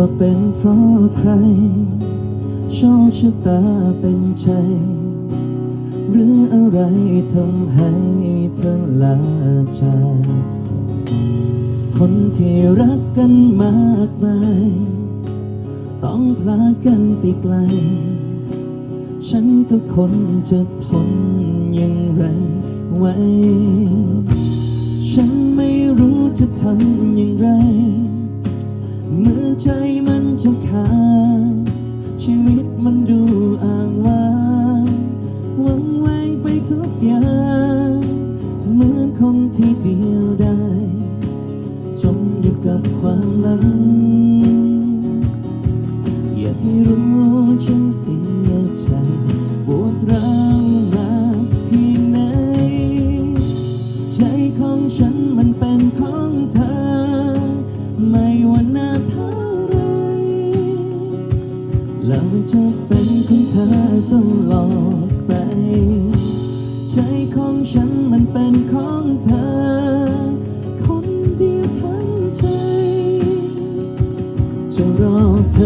ว่าเป็นเพราะใครโชคชะตาเป็นใจ หรืออะไรทำให้เธอลาจากคนที่รักกันมากมาย ต้องพลากันไปไกล ฉันก็คนจะทนยังไงไว้ ฉันไม่รู้จะทำยังไง เมื่อใจมันจะขาดชีวิตมันดู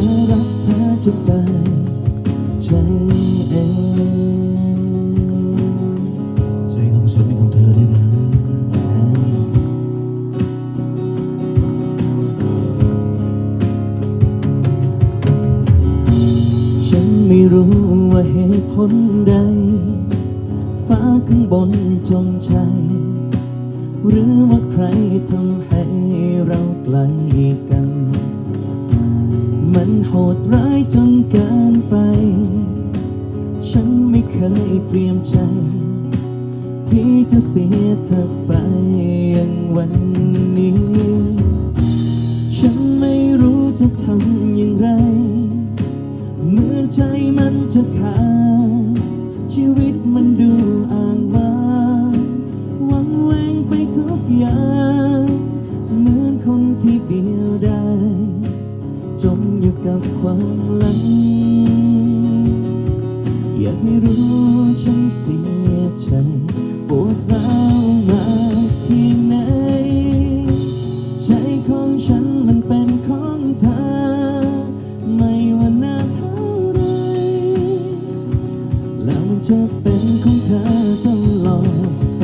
อเธอรักเธอจนได้ใจเองใจของฉันเป็นของเธอด้วยนะฉันไม่รู้ว่าเหตุผลใด ฟ้าข้างบนจงใจ หรือว่าใครทำให้เราไกลกัน มันโหดร้ายจนเกินไป ฉันไม่เคยเตรียมใจ ที่จะเสียเธอไปอย่างวันนี้ ฉันไม่รู้จะทำอย่างไร เมื่อใจมันจะขาดชีวิตมันดู อยากให้รู้ฉันเสียใจปวดร้าวมาเพียงไหนใจของฉันมันเป็นของเธอ ไม่ว่าน้าเท่าไรแล้วมันจะเป็นของเธอตลอดไป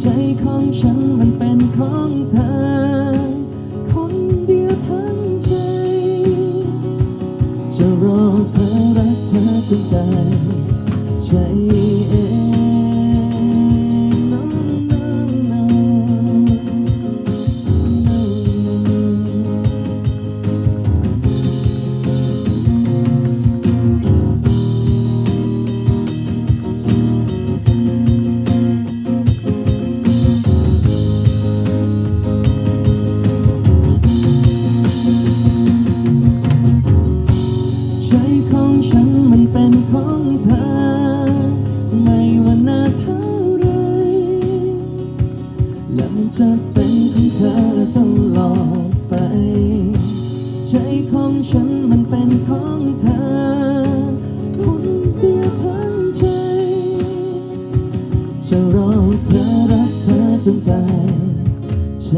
ใจของฉันมันเป็นของเธอ กเเป็นของเธอตลอดไป ใจของฉันมันเป็นของเธอ คนเดียวทั้งใจ จะรอเธอรักเธอจนตายใจ